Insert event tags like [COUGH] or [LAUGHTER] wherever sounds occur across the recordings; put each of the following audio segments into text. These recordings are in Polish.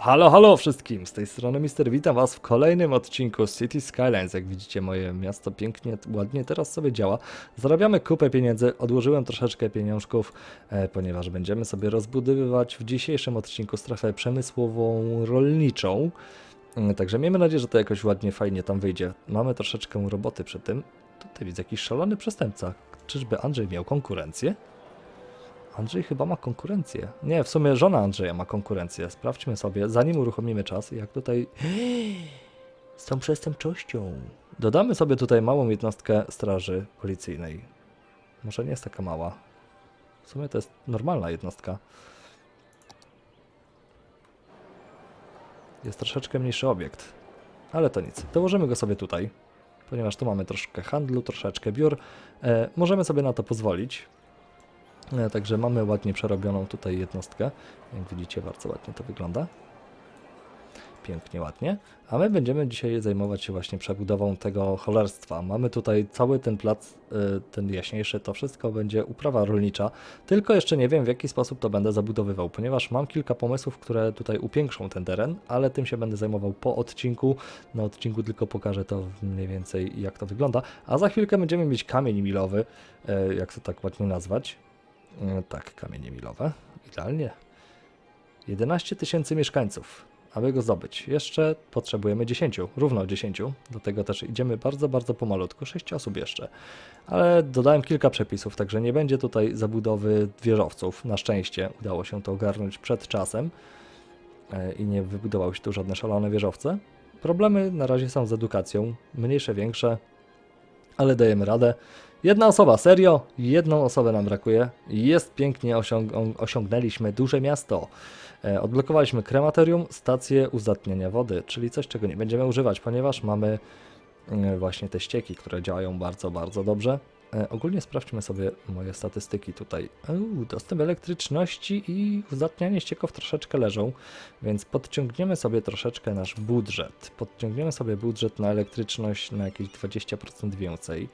Halo, halo wszystkim! Z tej strony Mister witam was w kolejnym odcinku City Skylines. Jak widzicie, moje miasto pięknie, ładnie teraz sobie działa. Zarabiamy kupę pieniędzy, odłożyłem troszeczkę pieniążków, e, ponieważ będziemy sobie rozbudowywać w dzisiejszym odcinku strefę przemysłową rolniczą. E, Także miejmy nadzieję, że to jakoś ładnie, fajnie tam wyjdzie. Mamy troszeczkę roboty przy tym. Tutaj widzę jakiś szalony przestępca. Czyżby Andrzej miał konkurencję? Andrzej chyba ma konkurencję. Nie, w sumie żona Andrzeja ma konkurencję. Sprawdźmy sobie, zanim uruchomimy czas, jak tutaj. [GASPS] Z tą przestępczością. Dodamy sobie tutaj małą jednostkę straży policyjnej. Może nie jest taka mała. W sumie to jest normalna jednostka. Jest troszeczkę mniejszy obiekt. Ale to nic. Dołożymy go sobie tutaj. Ponieważ tu mamy troszkę handlu, troszeczkę biur. E, możemy sobie na to pozwolić. E, Także mamy ładnie przerobioną tutaj jednostkę. Jak widzicie, bardzo ładnie to wygląda. Pięknie, ładnie. A my będziemy dzisiaj zajmować się właśnie przebudową tego cholerstwa. Mamy tutaj cały ten plac, y, ten jaśniejszy, to wszystko będzie uprawa rolnicza. Tylko jeszcze nie wiem, w jaki sposób to będę zabudowywał, ponieważ mam kilka pomysłów, które tutaj upiększą ten teren, ale tym się będę zajmował po odcinku. Na odcinku tylko pokażę to mniej więcej, jak to wygląda. A za chwilkę będziemy mieć kamień milowy, e, jak to tak ładnie nazwać. E, Tak, kamienie milowe. Idealnie. 11 tysięcy mieszkańców. Aby go zdobyć, jeszcze potrzebujemy 10, równo 10. Do tego też idziemy bardzo, bardzo pomalutku, 6 osób jeszcze. Ale dodałem kilka przepisów, także nie będzie tutaj zabudowy wieżowców. Na szczęście udało się to ogarnąć przed czasem e, i nie wybudowały się tu żadne szalone wieżowce. Problemy na razie są z edukacją, mniejsze, większe, ale dajemy radę. Jedna osoba, serio, jedną osobę nam brakuje. Jest pięknie, osiąg osiągnęliśmy duże miasto. E, odblokowaliśmy krematorium, stację uzdatniania wody, czyli coś, czego nie będziemy używać, ponieważ mamy e, właśnie te ścieki, które działają bardzo, bardzo dobrze. E, ogólnie sprawdźmy sobie moje statystyki tutaj. Uuu, dostęp elektryczności i uzdatnianie ścieków troszeczkę leżą, więc podciągniemy sobie troszeczkę nasz budżet. Podciągniemy sobie budżet na elektryczność na jakieś 20% więcej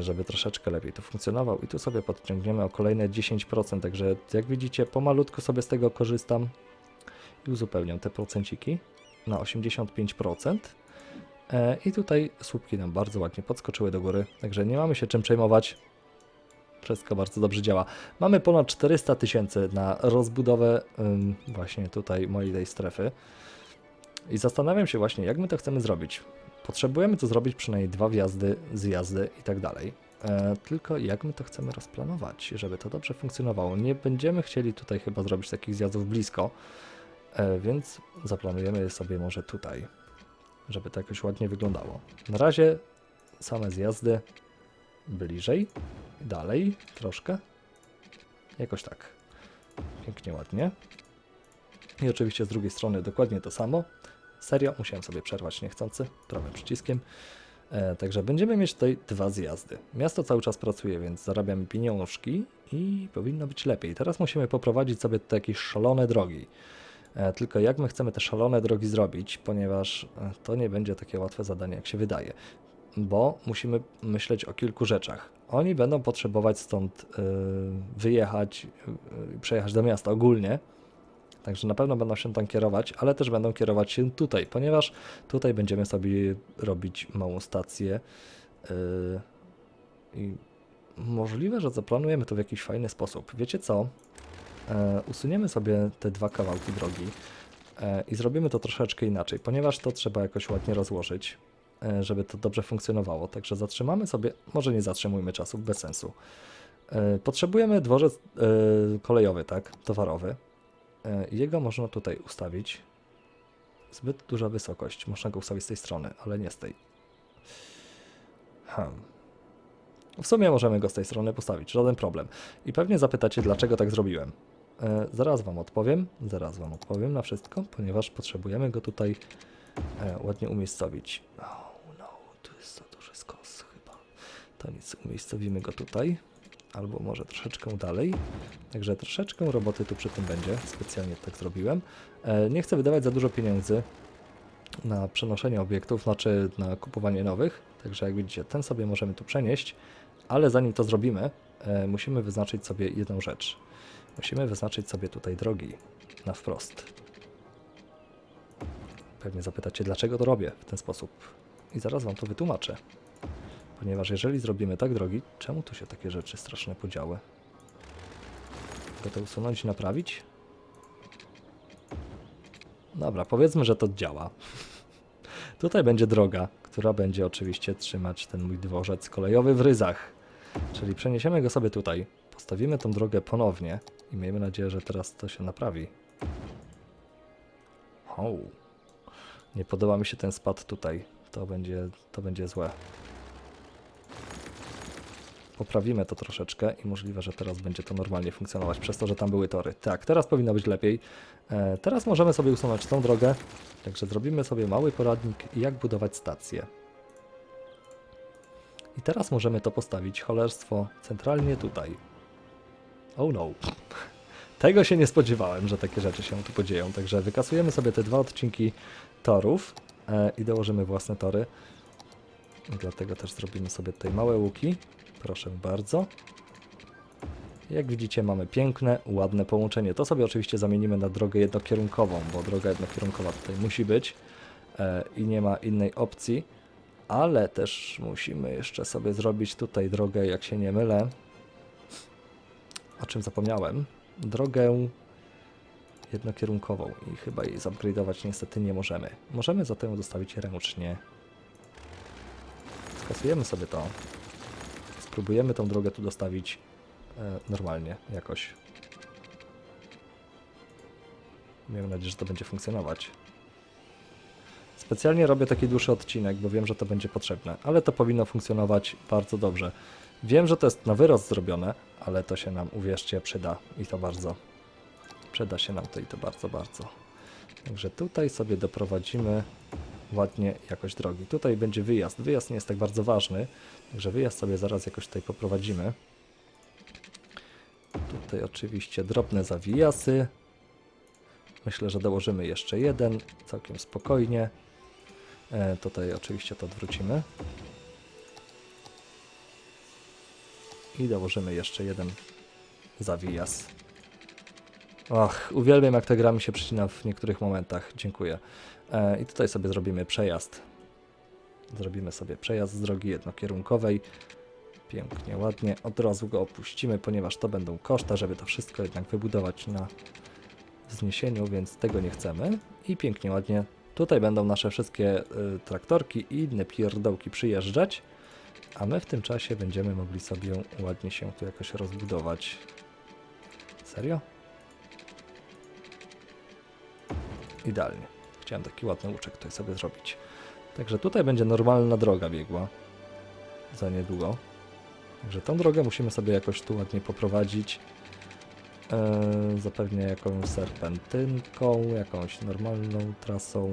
żeby troszeczkę lepiej to funkcjonował. I tu sobie podciągniemy o kolejne 10%, także jak widzicie, pomalutku sobie z tego korzystam i uzupełniam te procenciki na 85%. E, I tutaj słupki nam bardzo ładnie podskoczyły do góry, także nie mamy się czym przejmować. Wszystko bardzo dobrze działa. Mamy ponad 400 tysięcy na rozbudowę właśnie tutaj mojej tej strefy. I zastanawiam się właśnie, jak my to chcemy zrobić. Potrzebujemy to zrobić przynajmniej dwa wjazdy, zjazdy i tak dalej. E, tylko jak my to chcemy rozplanować, żeby to dobrze funkcjonowało. Nie będziemy chcieli tutaj chyba zrobić takich zjazdów blisko, e, więc zaplanujemy je sobie może tutaj, żeby to jakoś ładnie wyglądało. Na razie same zjazdy bliżej, dalej troszkę, jakoś tak. Pięknie, ładnie. I oczywiście z drugiej strony dokładnie to samo. Serio, musiałem sobie przerwać niechcący prawym przyciskiem. E, także będziemy mieć tutaj dwa zjazdy. Miasto cały czas pracuje, więc zarabiamy pieniążki i powinno być lepiej. Teraz musimy poprowadzić sobie tutaj jakieś szalone drogi. E, tylko jak my chcemy te szalone drogi zrobić, ponieważ e, to nie będzie takie łatwe zadanie, jak się wydaje. Bo musimy myśleć o kilku rzeczach. Oni będą potrzebować stąd e, wyjechać, e, przejechać do miasta ogólnie, Także na pewno będą się tam kierować, ale też będą kierować się tutaj, ponieważ tutaj będziemy sobie robić małą stację. Yy, I możliwe, że zaplanujemy to w jakiś fajny sposób. Wiecie co? E, usuniemy sobie te dwa kawałki drogi e, i zrobimy to troszeczkę inaczej, ponieważ to trzeba jakoś ładnie rozłożyć, e, żeby to dobrze funkcjonowało. Także zatrzymamy sobie, może nie zatrzymujmy czasu, bez sensu. Potrzebujemy dworzec kolejowy, tak? Towarowy. E, Jego można tutaj ustawić. Zbyt duża wysokość. Można go ustawić z tej strony, ale nie z tej. Hmm. W sumie możemy go z tej strony postawić, żaden problem. I pewnie zapytacie, dlaczego tak zrobiłem. E, zaraz Wam odpowiem, zaraz Wam odpowiem na wszystko, ponieważ potrzebujemy go tutaj e, ładnie umiejscowić. Oh no, tu jest za duży skos chyba. To nic, umiejscowimy go tutaj albo może troszeczkę dalej. Także troszeczkę roboty tu przy tym będzie, specjalnie tak zrobiłem. E, Nie chcę wydawać za dużo pieniędzy na przenoszenie obiektów, znaczy na kupowanie nowych. Także jak widzicie, ten sobie możemy tu przenieść, ale zanim to zrobimy, e, musimy wyznaczyć sobie jedną rzecz. Musimy wyznaczyć sobie tutaj drogi na wprost. Pewnie zapytacie, dlaczego to robię w ten sposób. I zaraz wam to wytłumaczę. Ponieważ jeżeli zrobimy tak drogi, czemu tu się takie rzeczy straszne podziały? Mogę to usunąć i naprawić? Dobra, powiedzmy, że to działa. [LAUGHS] Tutaj będzie droga, która będzie oczywiście trzymać ten mój dworzec kolejowy w ryzach. Czyli przeniesiemy go sobie tutaj, postawimy tą drogę ponownie i miejmy nadzieję, że teraz to się naprawi. O, nie podoba mi się ten spad tutaj. To będzie, to będzie złe. Poprawimy to troszeczkę i możliwe, że teraz będzie to normalnie funkcjonować, przez to, że tam były tory. Tak, teraz powinno być lepiej. E, teraz możemy sobie usunąć tą drogę, także zrobimy sobie mały poradnik, jak budować stację. I teraz możemy to postawić, cholerstwo, centralnie tutaj. Oh no. [LAUGHS] Tego się nie spodziewałem, że takie rzeczy się tu podzieją, także wykasujemy sobie te dwa odcinki torów e, i dołożymy własne tory. Dlatego też zrobimy sobie tutaj małe łuki. Proszę bardzo. Jak widzicie mamy piękne, ładne połączenie. To sobie oczywiście zamienimy na drogę jednokierunkową, bo droga jednokierunkowa tutaj musi być e, i nie ma innej opcji. Ale też musimy jeszcze sobie zrobić tutaj drogę, jak się nie mylę. O czym zapomniałem? Drogę jednokierunkową i chyba jej zupgrade'ować niestety nie możemy. Możemy zatem dostawić ręcznie. Skasujemy sobie to. Spróbujemy tą drogę tu dostawić e, normalnie, jakoś. Miejmy nadzieję, że to będzie funkcjonować. Specjalnie robię taki dłuższy odcinek, bo wiem, że to będzie potrzebne, ale to powinno funkcjonować bardzo dobrze. Wiem, że to jest na wyrost zrobione, ale to się nam, uwierzcie, przyda i to bardzo. Przyda się nam to i to bardzo, bardzo. Także tutaj sobie doprowadzimy ładnie jakoś drogi. Tutaj będzie wyjazd. Wyjazd nie jest tak bardzo ważny, także wyjazd sobie zaraz jakoś tutaj poprowadzimy. Tutaj oczywiście drobne zawijasy. Myślę, że dołożymy jeszcze jeden, całkiem spokojnie. E, tutaj oczywiście to odwrócimy. I dołożymy jeszcze jeden zawijas. Och, uwielbiam jak ta gra mi się przycina w niektórych momentach. Dziękuję. E, I tutaj sobie zrobimy przejazd. Zrobimy sobie przejazd z drogi jednokierunkowej. Pięknie, ładnie. Od razu go opuścimy, ponieważ to będą koszta, żeby to wszystko jednak wybudować na wzniesieniu, więc tego nie chcemy. I pięknie, ładnie. Tutaj będą nasze wszystkie y, traktorki i inne pierdołki przyjeżdżać, a my w tym czasie będziemy mogli sobie ładnie się tu jakoś rozbudować. Serio? Idealnie. Chciałem taki ładny łuczek tutaj sobie zrobić. Także tutaj będzie normalna droga biegła. Za niedługo. Także tą drogę musimy sobie jakoś tu ładnie poprowadzić. Eee, zapewnie jakąś serpentynką, jakąś normalną trasą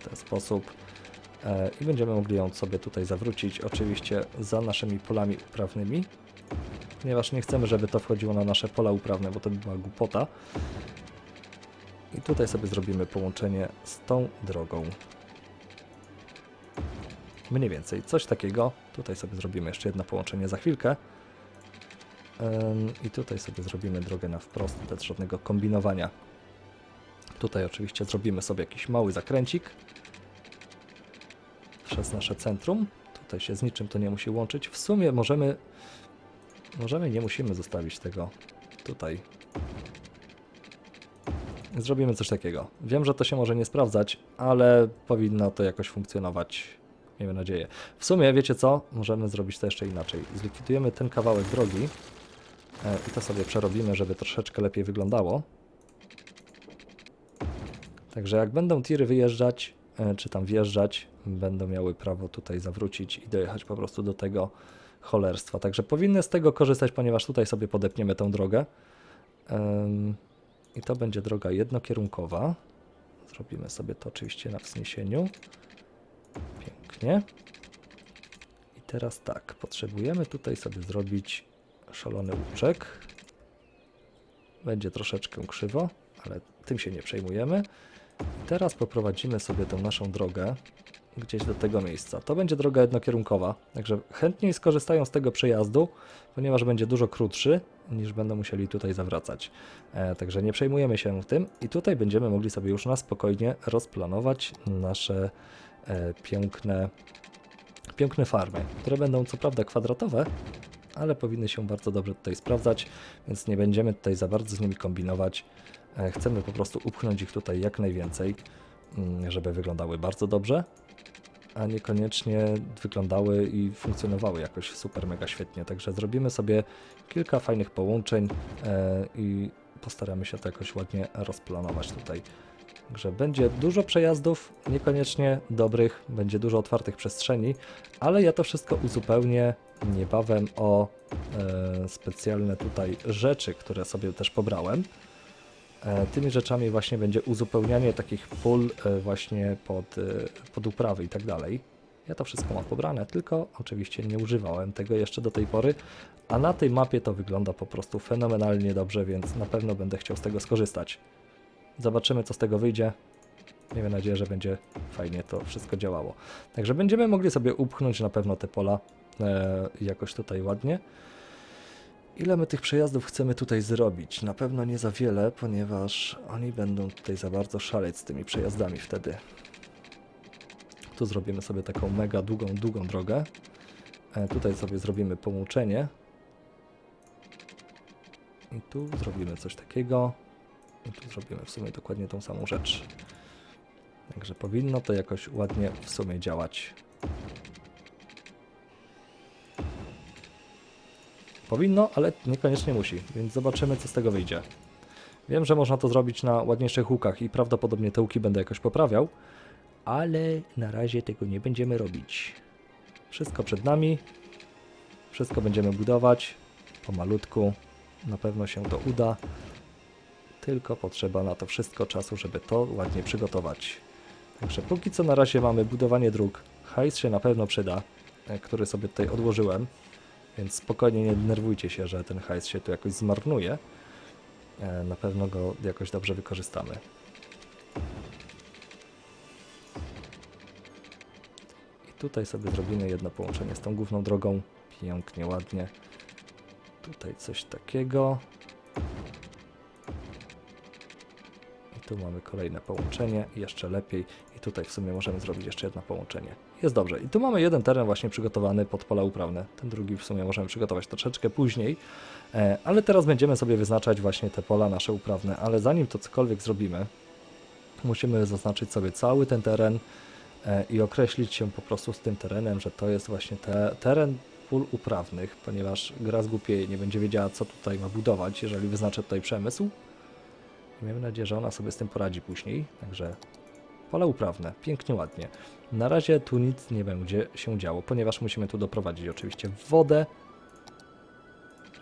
w ten sposób. Eee, I będziemy mogli ją sobie tutaj zawrócić, oczywiście za naszymi polami uprawnymi, ponieważ nie chcemy, żeby to wchodziło na nasze pola uprawne, bo to by była głupota. I tutaj sobie zrobimy połączenie z tą drogą. Mniej więcej coś takiego. Tutaj sobie zrobimy jeszcze jedno połączenie za chwilkę. I tutaj sobie zrobimy drogę na wprost, bez żadnego kombinowania. Tutaj oczywiście zrobimy sobie jakiś mały zakręcik przez nasze centrum. Tutaj się z niczym to nie musi łączyć. W sumie możemy, możemy nie musimy zostawić tego tutaj. Zrobimy coś takiego. Wiem, że to się może nie sprawdzać, ale powinno to jakoś funkcjonować. Miejmy nadzieję. W sumie, wiecie co? Możemy zrobić to jeszcze inaczej. Zlikwidujemy ten kawałek drogi e, i to sobie przerobimy, żeby troszeczkę lepiej wyglądało. Także jak będą tiry wyjeżdżać, e, czy tam wjeżdżać, będą miały prawo tutaj zawrócić i dojechać po prostu do tego cholerstwa. Także powinny z tego korzystać, ponieważ tutaj sobie podepniemy tą drogę. Ym, I to będzie droga jednokierunkowa. Zrobimy sobie to oczywiście na wzniesieniu. Pięknie. I teraz tak, potrzebujemy tutaj sobie zrobić szalony łuczek. Będzie troszeczkę krzywo, ale tym się nie przejmujemy. I teraz poprowadzimy sobie tą naszą drogę gdzieś do tego miejsca. To będzie droga jednokierunkowa, także chętniej skorzystają z tego przejazdu, ponieważ będzie dużo krótszy niż będą musieli tutaj zawracać. E, także nie przejmujemy się tym i tutaj będziemy mogli sobie już na spokojnie rozplanować nasze e, piękne, piękne farmy, które będą co prawda kwadratowe, ale powinny się bardzo dobrze tutaj sprawdzać, więc nie będziemy tutaj za bardzo z nimi kombinować. E, Chcemy po prostu upchnąć ich tutaj jak najwięcej, mm, żeby wyglądały bardzo dobrze, a niekoniecznie wyglądały i funkcjonowały jakoś super mega świetnie. Także zrobimy sobie kilka fajnych połączeń e, i postaramy się to jakoś ładnie rozplanować tutaj. Także będzie dużo przejazdów, niekoniecznie dobrych, będzie dużo otwartych przestrzeni, ale ja to wszystko uzupełnię niebawem o e, specjalne tutaj rzeczy, które sobie też pobrałem. E, tymi rzeczami właśnie będzie uzupełnianie takich pól e, właśnie pod, e, pod uprawy i tak dalej. Ja to wszystko mam pobrane, tylko oczywiście nie używałem tego jeszcze do tej pory, a na tej mapie to wygląda po prostu fenomenalnie dobrze, więc na pewno będę chciał z tego skorzystać. Zobaczymy, co z tego wyjdzie. Miejmy nadzieję, że będzie fajnie to wszystko działało. Także będziemy mogli sobie upchnąć na pewno te pola e, jakoś tutaj ładnie. Ile my tych przejazdów chcemy tutaj zrobić? Na pewno nie za wiele, ponieważ oni będą tutaj za bardzo szaleć z tymi przejazdami wtedy. Tu zrobimy sobie taką mega długą, długą drogę. E, tutaj sobie zrobimy połączenie. I tu zrobimy coś takiego. I tu zrobimy w sumie dokładnie tą samą rzecz. Także powinno to jakoś ładnie w sumie działać. Powinno, ale niekoniecznie musi, więc zobaczymy co z tego wyjdzie. Wiem, że można to zrobić na ładniejszych łukach i prawdopodobnie te łuki będę jakoś poprawiał, ale na razie tego nie będziemy robić. Wszystko przed nami, wszystko będziemy budować pomalutku, na pewno się to uda, tylko potrzeba na to wszystko czasu, żeby to ładnie przygotować. Także póki co na razie mamy budowanie dróg, hajs się na pewno przyda, e, który sobie tutaj odłożyłem, więc spokojnie nie denerwujcie się, że ten hajs się tu jakoś zmarnuje. E, Na pewno go jakoś dobrze wykorzystamy. I tutaj sobie zrobimy jedno połączenie z tą główną drogą. Pięknie, ładnie. Tutaj coś takiego. Tu mamy kolejne połączenie, jeszcze lepiej. I tutaj w sumie możemy zrobić jeszcze jedno połączenie. Jest dobrze. I tu mamy jeden teren właśnie przygotowany pod pola uprawne. Ten drugi w sumie możemy przygotować troszeczkę później. E, ale teraz będziemy sobie wyznaczać właśnie te pola nasze uprawne. Ale zanim to cokolwiek zrobimy, musimy zaznaczyć sobie cały ten teren e, i określić się po prostu z tym terenem, że to jest właśnie te, teren pól uprawnych, ponieważ gra zgłupieje, nie będzie wiedziała co tutaj ma budować, jeżeli wyznaczę tutaj przemysł. I Miejmy nadzieję, że ona sobie z tym poradzi później. Także pole uprawne, pięknie, ładnie. Na razie tu nic nie będzie się działo, ponieważ musimy tu doprowadzić oczywiście wodę.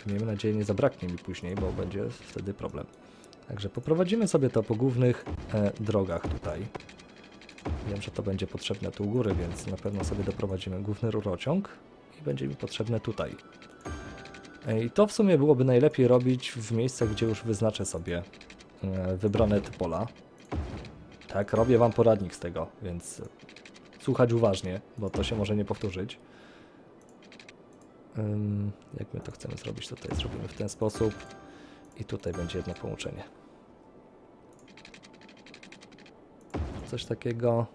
Miejmy nadzieję, nie zabraknie mi później, bo będzie wtedy problem. Także poprowadzimy sobie to po głównych e, drogach tutaj. Wiem, że to będzie potrzebne tu u góry, więc na pewno sobie doprowadzimy główny rurociąg i będzie mi potrzebne tutaj. E, I to w sumie byłoby najlepiej robić w miejscach, gdzie już wyznaczę sobie wybrane te pola. Tak, robię Wam poradnik z tego, więc słuchać uważnie, bo to się może nie powtórzyć. Jak my to chcemy zrobić, tutaj zrobimy w ten sposób i tutaj będzie jedno połączenie. Coś takiego.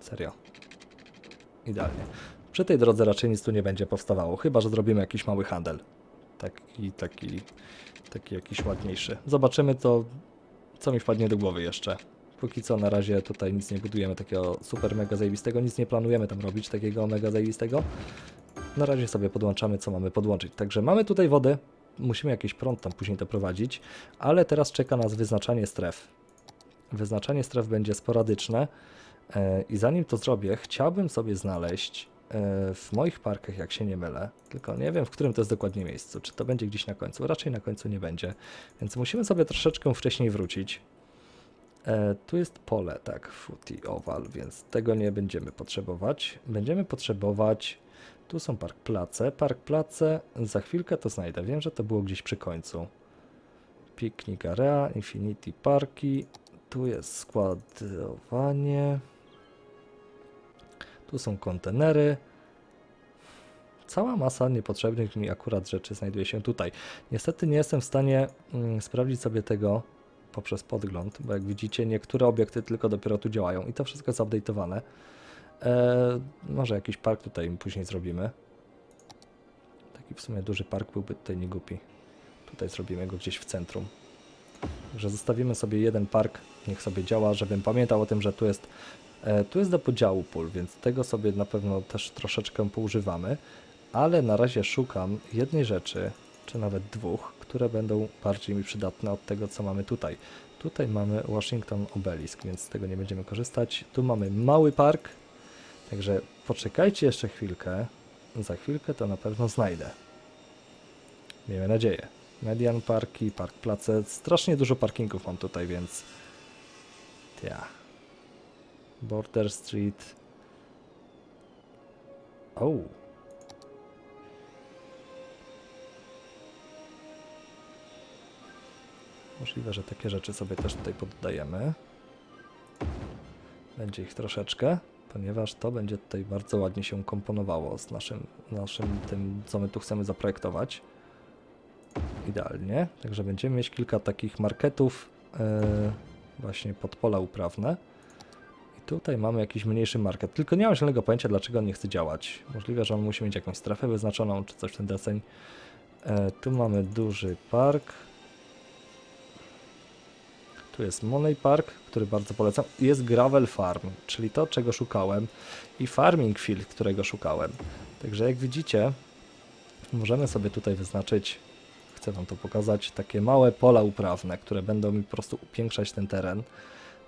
Serio. Idealnie. Przy tej drodze raczej nic tu nie będzie powstawało, chyba że zrobimy jakiś mały handel. Taki, taki, taki jakiś ładniejszy. Zobaczymy to, co mi wpadnie do głowy jeszcze. Póki co na razie tutaj nic nie budujemy takiego super mega zajebistego, nic nie planujemy tam robić takiego mega zajebistego. Na razie sobie podłączamy co mamy podłączyć. Także mamy tutaj wodę, musimy jakiś prąd tam później doprowadzić, ale teraz czeka nas wyznaczanie stref. Wyznaczanie stref będzie sporadyczne e, i zanim to zrobię, chciałbym sobie znaleźć w moich parkach, jak się nie mylę, tylko nie wiem w którym to jest dokładnie miejscu, czy to będzie gdzieś na końcu, raczej na końcu nie będzie, więc musimy sobie troszeczkę wcześniej wrócić. E, tu jest pole, tak, footy oval, więc tego nie będziemy potrzebować. Będziemy potrzebować, tu są park place, park place, za chwilkę to znajdę, wiem, że to było gdzieś przy końcu. Picnic Area, Infinity Parki, Tu jest składowanie. Tu są kontenery. Cała masa niepotrzebnych mi akurat rzeczy znajduje się tutaj. Niestety nie jestem w stanie mm, sprawdzić sobie tego poprzez podgląd, bo jak widzicie niektóre obiekty tylko dopiero tu działają i to wszystko jest update'owane. E, może jakiś park tutaj później zrobimy. Taki w sumie duży park byłby tutaj nie głupi. Tutaj zrobimy go gdzieś w centrum. Także zostawimy sobie jeden park, niech sobie działa, żebym pamiętał o tym, że tu jest, tu jest do podziału pól, więc tego sobie na pewno też troszeczkę poużywamy. Ale na razie szukam jednej rzeczy, czy nawet dwóch, które będą bardziej mi przydatne od tego, co mamy tutaj. Tutaj mamy Washington Obelisk, więc z tego nie będziemy korzystać. Tu mamy mały park, także poczekajcie jeszcze chwilkę. Za chwilkę to na pewno znajdę. Miejmy nadzieję. Median Parki, Park Place. Strasznie dużo parkingów mam tutaj, więc. Ja. Border Street. O. Możliwe, że takie rzeczy sobie też tutaj poddajemy. Będzie ich troszeczkę, ponieważ to będzie tutaj bardzo ładnie się komponowało z naszym, naszym tym, co my tu chcemy zaprojektować idealnie. Także będziemy mieć kilka takich marketów e, właśnie pod pola uprawne. Tutaj mamy jakiś mniejszy market. Tylko nie mam zielonego pojęcia, dlaczego on nie chce działać. Możliwe, że on musi mieć jakąś strefę wyznaczoną, czy coś w ten deseń. E, tu mamy duży park. Tu jest Money Park, który bardzo polecam. Jest Gravel Farm, czyli to, czego szukałem. I Farming Field, którego szukałem. Także jak widzicie, możemy sobie tutaj wyznaczyć chcę Wam to pokazać, takie małe pola uprawne, które będą mi po prostu upiększać ten teren.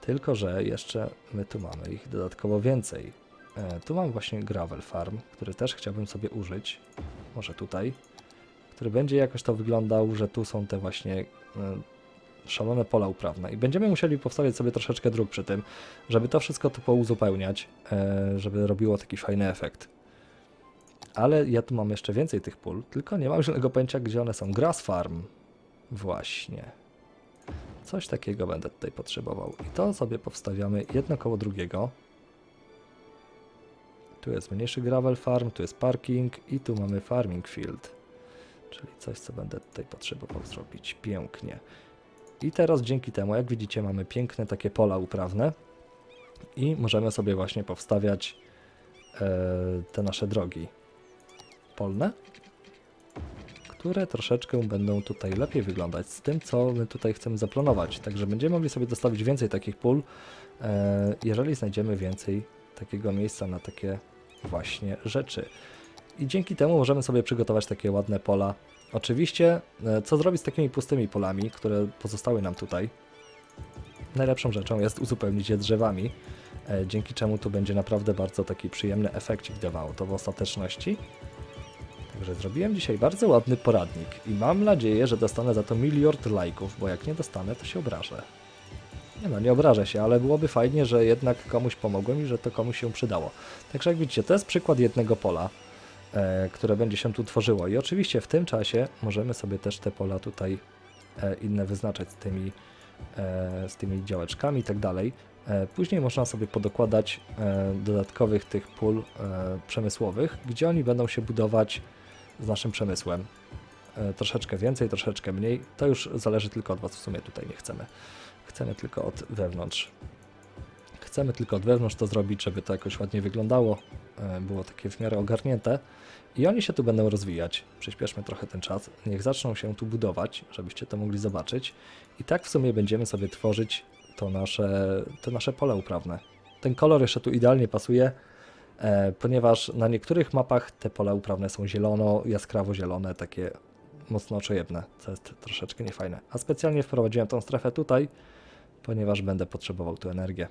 Tylko, że jeszcze my tu mamy ich dodatkowo więcej. E, tu mam właśnie gravel farm, który też chciałbym sobie użyć. Może tutaj. Który będzie jakoś to wyglądał, że tu są te właśnie e, szalone pola uprawne. I będziemy musieli powstawiać sobie troszeczkę dróg przy tym, żeby to wszystko tu pouzupełniać, e, żeby robiło taki fajny efekt. Ale ja tu mam jeszcze więcej tych pól, tylko nie mam żadnego pojęcia, gdzie one są. Grass Farm. Właśnie. Coś takiego będę tutaj potrzebował. I to sobie powstawiamy jedno koło drugiego. Tu jest mniejszy gravel farm, tu jest parking i tu mamy farming field. Czyli coś, co będę tutaj potrzebował zrobić. Pięknie. I teraz dzięki temu, jak widzicie, mamy piękne takie pola uprawne i możemy sobie właśnie powstawiać e, te nasze drogi polne, które troszeczkę będą tutaj lepiej wyglądać z tym, co my tutaj chcemy zaplanować. Także będziemy mogli sobie dostawić więcej takich pól, e, jeżeli znajdziemy więcej takiego miejsca na takie właśnie rzeczy. I dzięki temu możemy sobie przygotować takie ładne pola. Oczywiście, e, co zrobić z takimi pustymi polami, które pozostały nam tutaj? Najlepszą rzeczą jest uzupełnić je drzewami, e, dzięki czemu tu będzie naprawdę bardzo taki przyjemny efekcik dawało to w ostateczności. Także zrobiłem dzisiaj bardzo ładny poradnik i mam nadzieję, że dostanę za to miliard lajków, bo jak nie dostanę, to się obrażę. Nie no, nie obrażę się, ale byłoby fajnie, że jednak komuś pomogłem i że to komuś się przydało. Także jak widzicie, to jest przykład jednego pola, e, które będzie się tu tworzyło. I oczywiście w tym czasie możemy sobie też te pola tutaj e, inne wyznaczać z tymi, e, z tymi działeczkami i tak dalej. E, Później można sobie podokładać e, dodatkowych tych pól e, przemysłowych, gdzie oni będą się budować z naszym przemysłem. E, Troszeczkę więcej, troszeczkę mniej. To już zależy tylko od Was. W sumie tutaj nie chcemy. Chcemy tylko od wewnątrz. Chcemy tylko od wewnątrz to zrobić, żeby to jakoś ładnie wyglądało. e, Było takie w miarę ogarnięte. I oni się tu będą rozwijać. Przyspieszmy trochę ten czas. Niech zaczną się tu budować, żebyście to mogli zobaczyć. I tak w sumie będziemy sobie tworzyć to nasze, to nasze pole uprawne. Ten kolor jeszcze tu idealnie pasuje, ponieważ na niektórych mapach te pola uprawne są zielono, jaskrawo zielone, takie mocno oczojebne, co jest troszeczkę niefajne. A specjalnie wprowadziłem tą strefę tutaj, ponieważ będę potrzebował tu energię.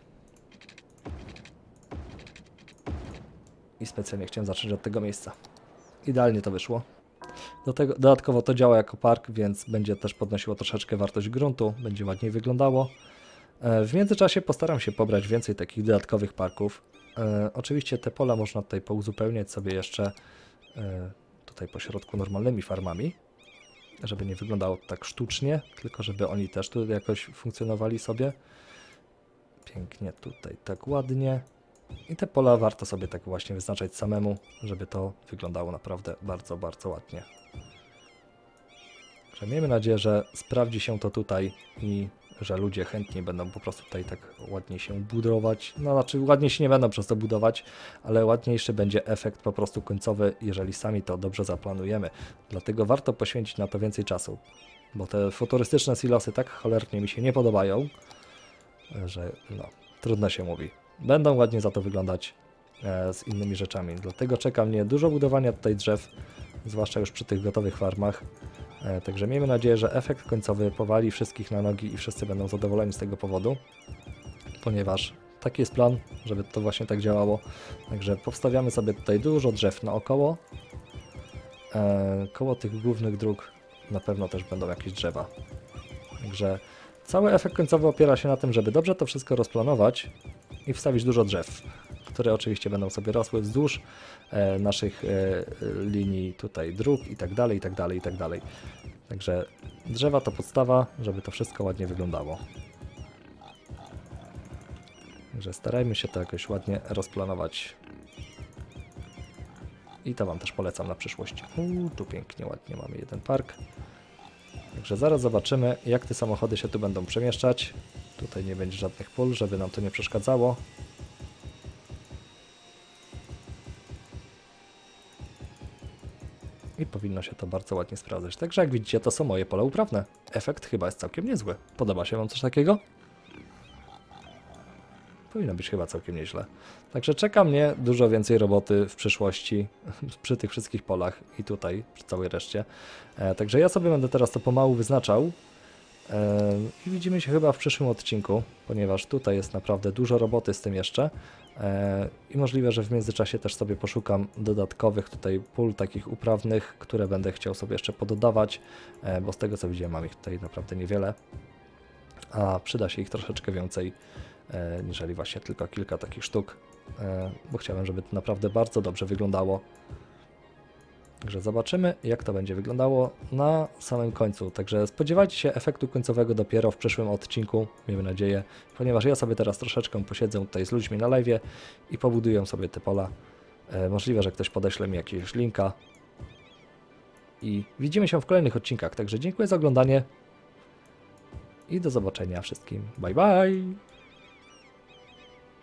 I specjalnie chciałem zacząć od tego miejsca. Idealnie to wyszło. Do tego, dodatkowo to działa jako park, więc będzie też podnosiło troszeczkę wartość gruntu, będzie ładniej wyglądało. E, W międzyczasie postaram się pobrać więcej takich dodatkowych parków. E, Oczywiście te pola można tutaj pouzupełniać sobie jeszcze e, tutaj po środku normalnymi farmami, żeby nie wyglądało tak sztucznie, tylko żeby oni też tu jakoś funkcjonowali sobie. Pięknie tutaj, tak ładnie. I te pola warto sobie tak właśnie wyznaczać samemu, żeby to wyglądało naprawdę bardzo, bardzo ładnie. Że miejmy nadzieję, że sprawdzi się to tutaj i że ludzie chętnie będą po prostu tutaj tak ładnie się budować. No znaczy ładnie się nie będą przez to budować, ale ładniejszy będzie efekt po prostu końcowy, jeżeli sami to dobrze zaplanujemy. Dlatego warto poświęcić na to więcej czasu, bo te futurystyczne silosy tak cholernie mi się nie podobają, że no, trudno się mówi. Będą ładnie za to wyglądać e, z innymi rzeczami. Dlatego czeka mnie dużo budowania tutaj drzew, zwłaszcza już przy tych gotowych farmach. E, Także miejmy nadzieję, że efekt końcowy powali wszystkich na nogi i wszyscy będą zadowoleni z tego powodu, ponieważ taki jest plan, żeby to właśnie tak działało. Także powstawiamy sobie tutaj dużo drzew naokoło. E, koło tych głównych dróg na pewno też będą jakieś drzewa. Także cały efekt końcowy opiera się na tym, żeby dobrze to wszystko rozplanować i wstawić dużo drzew, które oczywiście będą sobie rosły wzdłuż e, naszych e, linii tutaj dróg i tak dalej, i tak dalej, i tak dalej. Także drzewa to podstawa, żeby to wszystko ładnie wyglądało. Także starajmy się to jakoś ładnie rozplanować. I to Wam też polecam na przyszłość. Uuu, tu pięknie, ładnie mamy jeden park. Także zaraz zobaczymy, jak te samochody się tu będą przemieszczać. Tutaj nie będzie żadnych pól, żeby nam to nie przeszkadzało. Powinno się to bardzo ładnie sprawdzać. Także jak widzicie, to są moje pola uprawne. Efekt chyba jest całkiem niezły. Podoba się Wam coś takiego? Powinno być chyba całkiem nieźle. Także czeka mnie dużo więcej roboty w przyszłości [LAUGHS] przy tych wszystkich polach i tutaj, przy całej reszcie. E, także ja sobie będę teraz to pomału wyznaczał. I widzimy się chyba w przyszłym odcinku, ponieważ tutaj jest naprawdę dużo roboty z tym jeszcze. I możliwe, że w międzyczasie też sobie poszukam dodatkowych tutaj pól takich uprawnych, które będę chciał sobie jeszcze pododawać, e, bo z tego co widziałem mam ich tutaj naprawdę niewiele, a przyda się ich troszeczkę więcej, e, niżeli właśnie tylko kilka takich sztuk, e, bo chciałem, żeby to naprawdę bardzo dobrze wyglądało. Także zobaczymy, jak to będzie wyglądało na samym końcu. Także spodziewajcie się efektu końcowego dopiero w przyszłym odcinku, miejmy nadzieję, ponieważ ja sobie teraz troszeczkę posiedzę tutaj z ludźmi na live i pobuduję sobie te pola. E, możliwe, że ktoś podeśle mi jakiegoś linka. I widzimy się w kolejnych odcinkach. Także dziękuję za oglądanie i do zobaczenia wszystkim. Bye bye!